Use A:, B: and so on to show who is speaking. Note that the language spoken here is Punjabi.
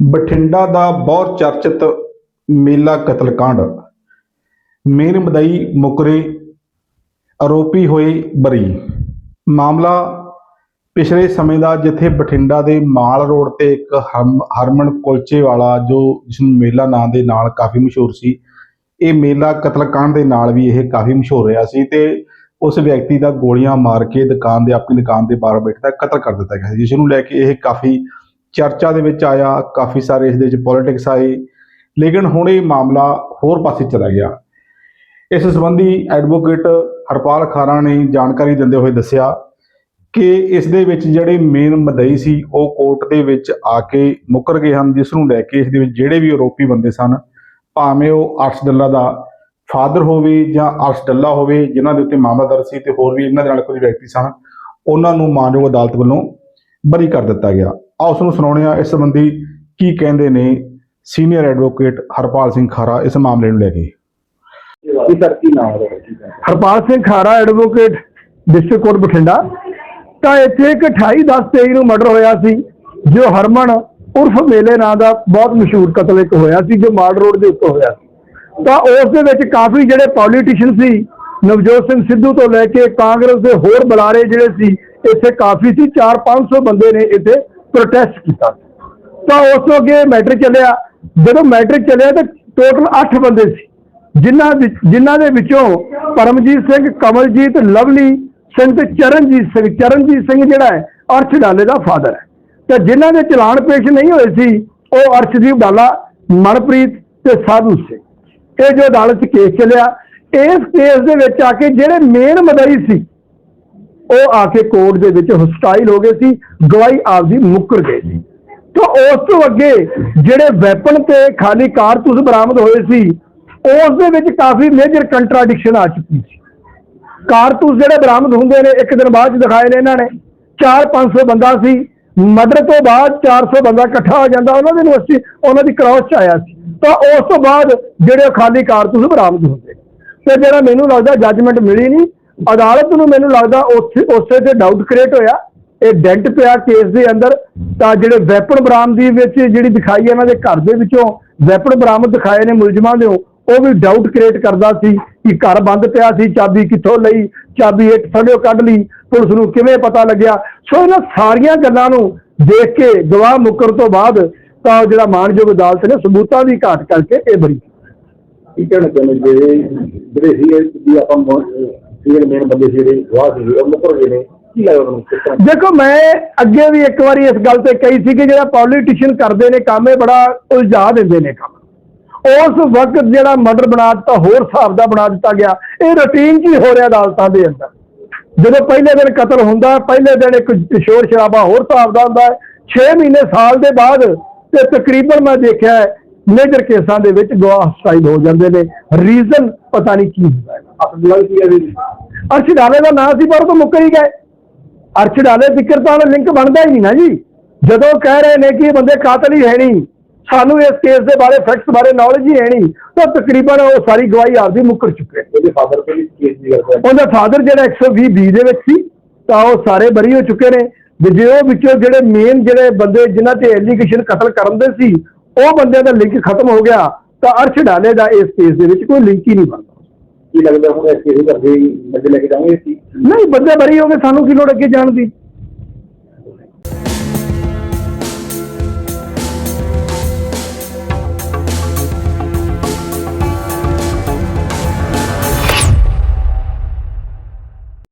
A: ਬਠਿੰਡਾ ਦਾ ਬਹੁਤ ਚਰਚਿਤ ਮੇਲਾ ਕਤਲकांड। ਮੇਨ ਮਦਈ ਮੁਕਰੇ ਆਰੋਪੀ ਹੋਏ ਬਰੀ। ਮਾਮਲਾ ਪਿਛਲੇ ਸਮੇਂ ਦਾ ਜਿੱਥੇ ਬਠਿੰਡਾ ਦੇ ਮਾਲ ਰੋਡ ਤੇ ਇੱਕ ਹਰਮਨ ਕੁਲਚੇ ਵਾਲਾ ਜੋ ਜਿਸ ਨੂੰ ਮੇਲਾ ਨਾਂ ਦੇ ਨਾਲ ਕਾਫੀ ਮਸ਼ਹੂਰ ਸੀ, ਇਹ ਮੇਲਾ ਕਤਲकांड ਦੇ ਨਾਲ ਵੀ ਇਹ ਕਾਫੀ ਮਸ਼ਹੂਰ ਰਿਹਾ ਸੀ ਤੇ ਉਸ ਵਿਅਕਤੀ ਦਾ ਗੋਲੀਆਂ ਮਾਰ ਕੇ ਦੁਕਾਨ ਦੇ, ਆਪਣੀ ਦੁਕਾਨ ਦੇ ਬਾਹਰ ਬੈਠਦਾ ਕਤਲ ਕਰ ਦਿੱਤਾ ਗਿਆ ਜਿਸ ਨੂੰ ਲੈ ਕੇ ਇਹ ਕਾਫੀ ਚਰਚਾ ਦੇ ਵਿੱਚ ਆਇਆ, ਕਾਫੀ ਸਾਰੇ ਇਸ ਦੇ ਵਿੱਚ ਪੋਲਿਟਿਕਸ ਆਈ, ਲੇਕਿਨ ਹੁਣ ਇਹ ਮਾਮਲਾ ਹੋਰ ਪਾਸੇ ਚਲਾ ਗਿਆ। ਇਸ ਸੰਬੰਧੀ ਐਡਵੋਕੇਟ ਹਰਪਾਲ ਖਾਰਾ ਨੇ ਜਾਣਕਾਰੀ ਦਿੰਦੇ ਹੋਏ ਦੱਸਿਆ ਕਿ ਇਸ ਦੇ ਵਿੱਚ ਜਿਹੜੇ ਮੇਨ ਮਦਈ ਸੀ, ਉਹ ਕੋਰਟ ਦੇ ਵਿੱਚ ਆ ਕੇ ਮੁੱਕਰ ਗਏ ਹਨ, ਜਿਸ ਨੂੰ ਲੈ ਕੇ ਇਸ ਦੇ ਵਿੱਚ ਜਿਹੜੇ ਵੀ ਆਰੋਪੀ ਬੰਦੇ ਸਨ, ਭਾਵੇਂ ਉਹ ਅਰਸ਼ ਡੱਲਾ ਦਾ ਫਾਦਰ ਹੋਵੇ ਜਾਂ ਅਰਸ਼ ਡੱਲਾ ਹੋਵੇ, ਜਿਨ੍ਹਾਂ ਦੇ ਉੱਤੇ ਮਾਮਲਾ ਦਰਜ ਸੀ ਤੇ ਹੋਰ ਵੀ ਇਹਨਾਂ ਦੇ ਨਾਲ ਕੁਝ ਵਿਅਕਤੀ ਸਨ, ਉਹਨਾਂ ਨੂੰ ਮਾਨਯੋਗ ਅਦਾਲਤ ਵੱਲੋਂ ਬਰੀ ਕਰ ਦਿੱਤਾ ਗਿਆ। ਆਓ ਉਸ ਨੂੰ ਸੁਣਾਉਂਦੇ ਹਾਂ ਇਸ ਸੰਬੰਧੀ ਕੀ ਕਹਿੰਦੇ ਨੇ ਸੀਨੀਅਰ ਐਡਵੋਕੇਟ ਹਰਪਾਲ ਸਿੰਘ ਖਾਰਾ ਇਸ ਮਾਮਲੇ ਨੂੰ ਲੈ ਕੇ।
B: ਜੀ ਸਰ ਕੀ ਨਾਮ ਹੈ
C: ਹਰਪਾਲ ਸਿੰਘ ਖਾਰਾ ਐਡਵੋਕੇਟ ਡਿਸਟ੍ਰਿਕਟ ਕੋਰਟ ਬਠਿੰਡਾ। ਤਾਂ ਇੱਥੇ ਇੱਕ 28 10 23 ਨੂੰ ਮਰਡਰ ਹੋਇਆ ਸੀ ਜੋ ਹਰਮਨ ਉਰਫ ਮੇਲੇ ਨਾਂ ਦਾ ਬਹੁਤ ਮਸ਼ਹੂਰ ਕਤਲ ਇੱਕ ਹੋਇਆ ਸੀ ਜੋ ਮਾਲ ਰੋਡ ਦੇ ਉੱਤੇ ਹੋਇਆ ਸੀ। ਤਾਂ ਉਸ ਦੇ ਵਿੱਚ ਕਾਫੀ ਜਿਹੜੇ ਪੋਲੀਟੀਸ਼ੀਅਨ ਸੀ ਨਵਜੋਤ ਸਿੰਘ ਸਿੱਧੂ ਤੋਂ ਲੈ ਕੇ ਕਾਂਗਰਸ ਦੇ ਹੋਰ ਬੁਲਾਰੇ ਜਿਹੜੇ ਸੀ ਇੱਥੇ ਕਾਫੀ ਸੀ 4-500 ਬੰਦੇ ਨੇ ਇੱਥੇ ਪ੍ਰੋਟੈਸਟ ਕੀਤਾ। ਤਾਂ ਉਸ ਤੋਂ ਅੱਗੇ ਮੈਟ੍ਰਿਕ ਚੱਲਿਆ। ਜਦੋਂ ਮੈਟ੍ਰਿਕ ਚੱਲਿਆ ਤਾਂ ਟੋਟਲ 8 ਬੰਦੇ ਸੀ। ਜਿਨ੍ਹਾਂ ਵਿੱਚ ਜਿਨ੍ਹਾਂ ਦੇ ਵਿੱਚੋਂ ਪਰਮਜੀਤ ਸਿੰਘ, ਕਮਲਜੀਤ, ਲਵਲੀ ਸਿੰਘ ਤੇ ਚਰਨਜੀਤ ਸਿੰਘ ਚਰਨਜੀਤ ਸਿੰਘ ਜਿਹੜਾ ਹੈ, ਅਰਸ਼ ਡਾਲੇ ਦਾ ਫਾਦਰ ਹੈ। ਤੇ ਜਿਨ੍ਹਾਂ ਦੇ ਚਲਾਨ ਪੇਸ਼ ਨਹੀਂ ਹੋਏ ਸੀ, ਉਹ ਅਰਸ਼ਦੀਪ ਡਾਲਾ, ਮਨਪ੍ਰੀਤ ਤੇ ਸਾਧੂ ਸਿੰਘ। ਇਹ ਜੋ ਅਦਾਲਤ 'ਚ ਕੇਸ ਚੱਲਿਆ, ਇਸ ਕੇਸ ਦੇ ਵਿੱਚ ਆ ਕੇ ਜਿਹੜੇ ਮੇਨ ਮਦਈ ਸੀ ਉਹ ਆ ਕੇ ਕੋਰਟ ਦੇ ਵਿੱਚ ਹਸਟਾਈਲ ਹੋ ਗਏ ਸੀ, ਗਵਾਹੀ ਆਪਦੀ ਮੁੱਕਰ ਗਈ ਸੀ। ਤਾਂ ਉਸ ਤੋਂ ਅੱਗੇ ਜਿਹੜੇ ਵੈਪਨ ਤੇ ਖਾਲੀ ਕਾਰਤੂਸ ਬਰਾਮਦ ਹੋਏ ਸੀ, ਉਸ ਦੇ ਵਿੱਚ ਕਾਫੀ ਮੇਜਰ ਕੰਟਰਾਡਿਕਸ਼ਨ ਆ ਚੁੱਕੀ ਸੀ। ਕਾਰਤੂਸ ਜਿਹੜੇ ਬਰਾਮਦ ਹੁੰਦੇ ਨੇ, ਇੱਕ ਦਿਨ ਬਾਅਦ 'ਚ ਦਿਖਾਏ ਨੇ ਇਹਨਾਂ ਨੇ। 4-500 ਬੰਦਾ ਸੀ। ਮਰਡਰ ਤੋਂ ਬਾਅਦ 400 ਬੰਦਾ ਇਕੱਠਾ ਹੋ ਜਾਂਦਾ, ਉਹਨਾਂ ਦੀ ਯੂਨੀਵਰਸਿਟੀ ਉਹਨਾਂ ਦੀ ਕ੍ਰਾਸ 'ਚ ਆਇਆ ਸੀ। ਤਾਂ ਉਸ ਤੋਂ ਬਾਅਦ ਜਿਹੜੇ ਉਹ ਖਾਲੀ ਕਾਰਤੂਸ ਬਰਾਮਦ ਹੁੰਦੇ ਤੇ ਜਿਹੜਾ ਮੈਨੂੰ ਲੱਗਦਾ ਜੱਜਮੈਂਟ ਮਿਲੀ ਨਹੀਂ ਅਦਾਲਤ ਨੂੰ ਮੈਨੂੰ ਲੱਗਦਾ ਉੱਥੇ ਉਸੇ ਤੇ ਡਾਊਟ ਕ੍ਰੀਏਟ ਹੋਇਆ। ਇਹ ਡੈਂਟ ਪਿਆ ਕੇਸ ਦੇ ਅੰਦਰ। ਤਾਂ ਜਿਹੜੇ ਵੈਪਨ ਬਰਾਮਦੀ ਵਿੱਚ ਜਿਹੜੀ ਦਿਖਾਈ ਇਹਨਾਂ ਦੇ ਘਰ ਦੇ ਵਿੱਚੋਂ ਵੈਪਨ ਬਰਾਮਦ ਦਿਖਾਏ ਨੇ ਮੁਲਜ਼ਮਾਂ ਦੇ ਉਹ। ਵੀ ਡਾਊਟ ਕ੍ਰੀਏਟ ਕਰਦਾ ਸੀ ਕਿ ਘਰ ਬੰਦ ਪਿਆ ਸੀ, ਚਾਬੀ ਕਿੱਥੋਂ ਲਈ, ਚਾਬੀ ਇੱਕ ਥੜਿਓ ਕੱਢ ਲਈ, ਪੁਲਿਸ ਨੂੰ ਕਿਵੇਂ ਪਤਾ ਲੱਗਿਆ? ਸੋ ਇਹਨਾਂ ਸਾਰੀਆਂ ਗੱਲਾਂ ਨੂੰ ਦੇਖ ਕੇ ਗਵਾਹ ਮੁੱਕਰ ਤੋਂ ਬਾਅਦ ਤਾਂ ਉਹ ਜਿਹੜਾ ਮਾਨਯੋਗ ਅਦਾਲਤ ਨੇ ਸਬੂਤਾਂ ਦੀ ਘਾਟ ਕਰਕੇ ਇਹ ਬਰੀ
B: ਕੀ ਕਹਿਣਾ ਚਾਹੁੰਦੇ ਜਿਹੜੇ ਜਿਹੜੇ ਸੀ ਆਪਾਂ ਸੀਨੀਅਰ ਮੇਨ ਬੰਦੇ ਸੀ ਜਿਹੜੇ ਗਵਾਹ ਸੀ ਉਹ ਮੁਕਰ ਗਏ ਨੇ। ਕੀ ਲੱਗਦਾ ਤੁਹਾਨੂੰ ਕਿਸ ਤਰ੍ਹਾਂ?
C: ਦੇਖੋ ਮੈਂ ਅੱਗੇ ਵੀ ਇੱਕ ਵਾਰੀ ਇਸ ਗੱਲ ਤੇ ਕਹੀ ਸੀ ਕਿ ਜਿਹੜਾ ਪੋਲੀਟੀਸ਼ੀਅਨ ਕਰਦੇ ਨੇ ਕੰਮ ਇਹ ਬੜਾ ਉਲਝਾ ਦਿੰਦੇ ਨੇ ਕੰਮ। ਉਸ ਵਕਤ ਜਿਹੜਾ ਮਰਡਰ ਬਣਾ ਦਿੱਤਾ ਹੋਰ ਹਿਸਾਬ ਦਾ ਬਣਾ ਦਿੱਤਾ ਗਿਆ ਇਹ ਰੁਟੀਨ 'ਚ ਹੀ ਹੋ ਰਿਹਾ ਅਦਾਲਤਾਂ ਦੇ ਅੰਦਰ। ਜਦੋਂ ਪਹਿਲੇ ਦਿਨ ਕਤਲ ਹੁੰਦਾ ਪਹਿਲੇ ਦਿਨ ਇੱਕ ਸ਼ੋਰ ਸ਼ਰਾਬਾ ਹੋਰ ਹਿਸਾਬ ਦਾ ਹੁੰਦਾ 6 ਮਹੀਨੇ ਸਾਲ ਦੇ ਬਾਅਦ ਤੇ ਤਕਰੀਬਨ ਮੈਂ ਦੇਖਿਆ ਮੇਜਰ ਕੇਸਾਂ ਦੇ ਵਿੱਚ ਗਵਾਹ ਸਾਈਡ ਹੋ ਜਾਂਦੇ ਨੇ। ਰੀਜ਼ਨ ਪਤਾ ਨਹੀਂ ਕੀ ਹੁੰਦਾ ਹੈ।
B: ਆਪਣੀ ਗੱਲ ਕੀ ਹੈ
C: ਅਰਸ਼ ਡਾਲੇ ਦਾ ਨਾਂ ਸੀ ਪਰ ਉਹ ਤਾਂ ਮੁੱਕਰ ਹੀ ਗਏ। ਅਰਸ਼ ਡਾਲੇ ਜ਼ਿਕਰ ਤਾਂ ਲਿੰਕ ਬਣਦਾ ਹੀ ਨਹੀਂ ਨਾ ਜੀ। ਜਦੋਂ ਕਹਿ ਰਹੇ ਨੇ ਕਿ ਇਹ ਬੰਦੇ ਕਾਤਲ ਹੀ ਹੈ ਨਹੀਂ ਸਾਨੂੰ ਇਸ ਕੇਸ ਦੇ ਬਾਰੇ ਫੈਕਟਸ ਬਾਰੇ ਨੌਲੇਜ ਹੀ ਹੈ ਨਹੀਂ ਤਾਂ ਤਕਰੀਬਨ ਉਹ ਸਾਰੀ ਗਵਾਹੀ ਆਪਦੀ ਮੁੱਕਰ ਚੁੱਕੇ।
B: ਉਹਦੇ ਫਾਦਰ ਤੇ ਵੀ ਕੇਸ ਦੀ ਗੱਲ ਹੈ
C: ਉਹਦਾ ਫਾਦਰ ਜਿਹੜਾ 120 ਬੀ ਦੇ ਵਿੱਚ ਸੀ ਤਾਂ ਉਹ ਸਾਰੇ ਬਰੀ ਹੋ ਚੁੱਕੇ ਨੇ। ਵੀ ਜੇ ਉਹ ਵਿੱਚੋਂ ਜਿਹੜੇ ਮੇਨ ਜਿਹੜੇ ਬੰਦੇ ਜਿਨ੍ਹਾਂ ਤੇ ਐਲੀਗੇਸ਼ਨ ਕਤਲ ਕਰਨ ਦੇ ਸੀ ਉਹ ਬੰਦਿਆਂ ਦਾ ਲਿੰਕ ਖਤਮ ਹੋ ਗਿਆ ਤਾਂ ਅਰਸ਼ ਡਾਲੇ ਦਾ ਇਸ ਕੇਸ ਦੇ ਵਿੱਚ ਕੋਈ ਲਿੰਕ ਹੀ ਨਹੀਂ ਬਣਦਾ।
B: ਕੀ ਲੱਗਦਾ ਹੁਣ ਇਸ ਕੇਸ ਕਰਦੇ ਬੰਦੇ ਲੈ ਕੇ ਜਾਵਾਂਗੇ ਅਸੀਂ
C: ਨਹੀਂ, ਬੰਦੇ ਬਰੀ ਹੋ ਸਾਨੂੰ ਕੀ ਲੋੜ ਅੱਗੇ ਜਾਣ ਦੀ?